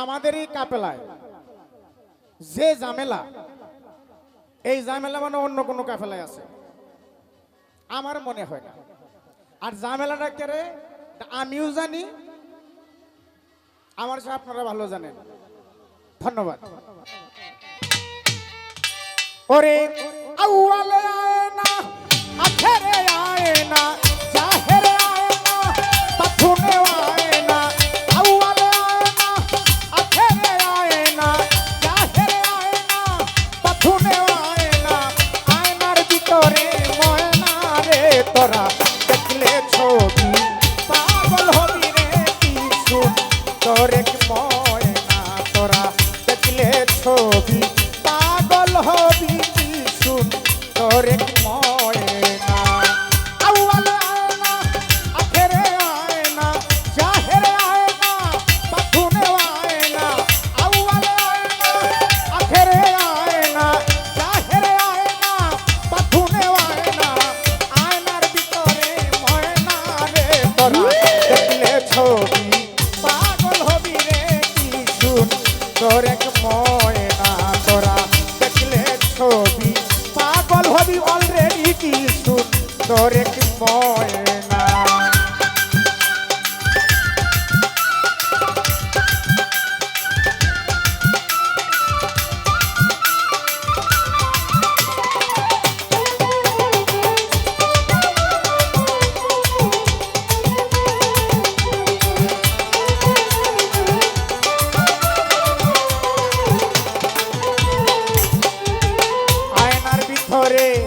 আমাদের এই কাপেলায়। যে ঝামেলা, এই ঝামেলা মানে অন্য কোনো কাফেলায় আছে। আমার মনে হয় না। আর ঝামেলাটা কেড়ে আমিও জানি। আমার সাথে আপনারা ভালো জানেন। ধন্যবাদ। ওরে আউয়ালে না আখেরে করে কি ময়না করে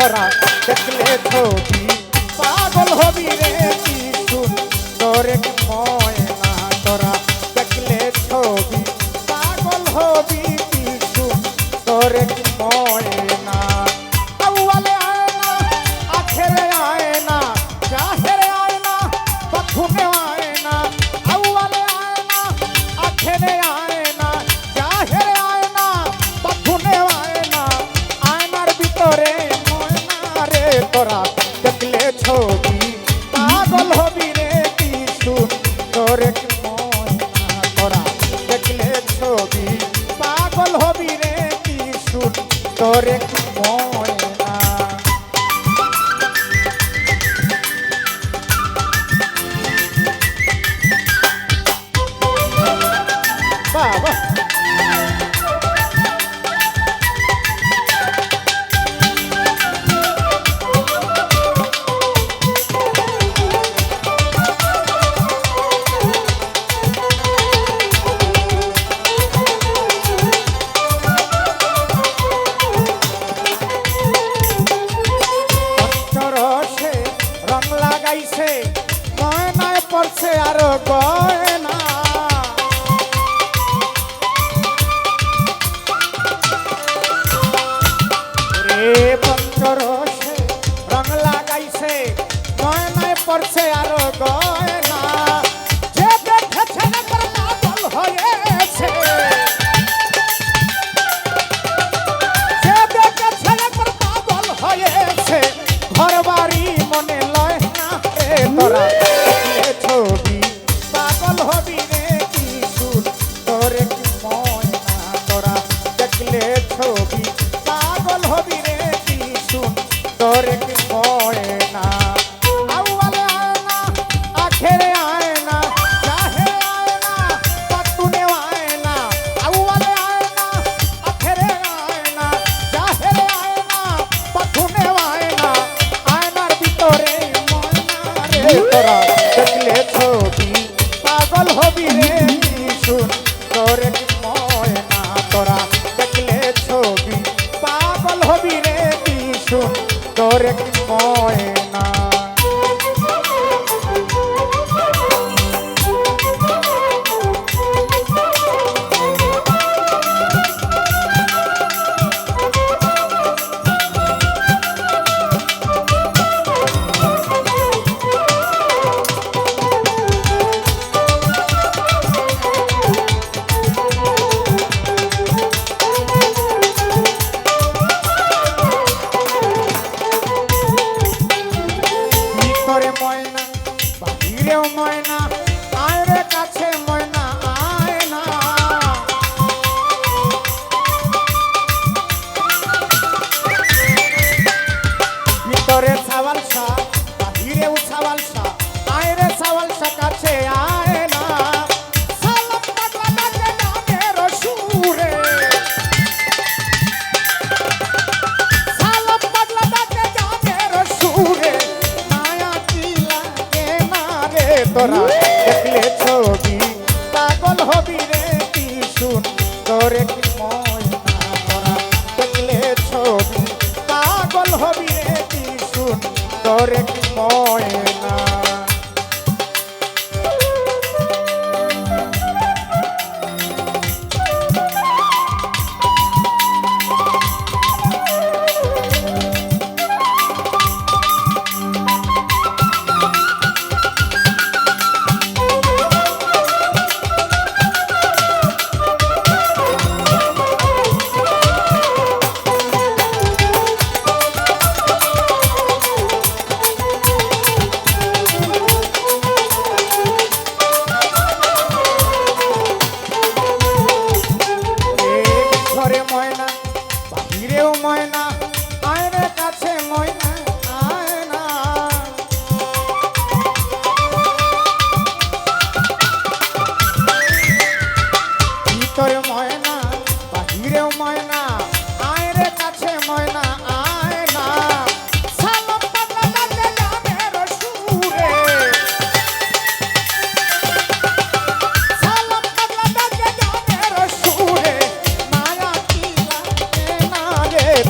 তোরা দেখলে ছবি পাগল হবি রে কি সুন্দর ora আছে আর গয়না রে পঞ্চরসে রং লাগাইছে গয়নায় পড়ছে আর গয়না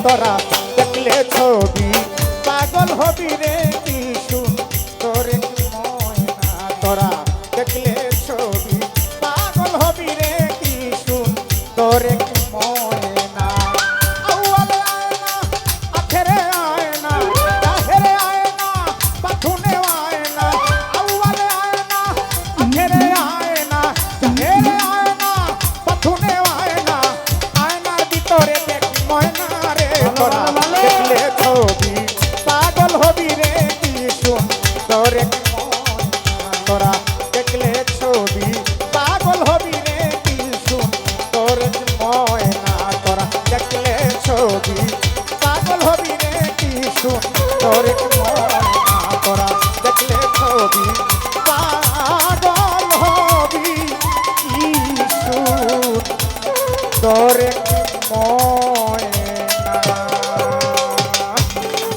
তোরা দেখলে ছবি। পাগল হবি রে শুন তোর তোরা দেখলে ছবি পাগল হবি। শুন তোর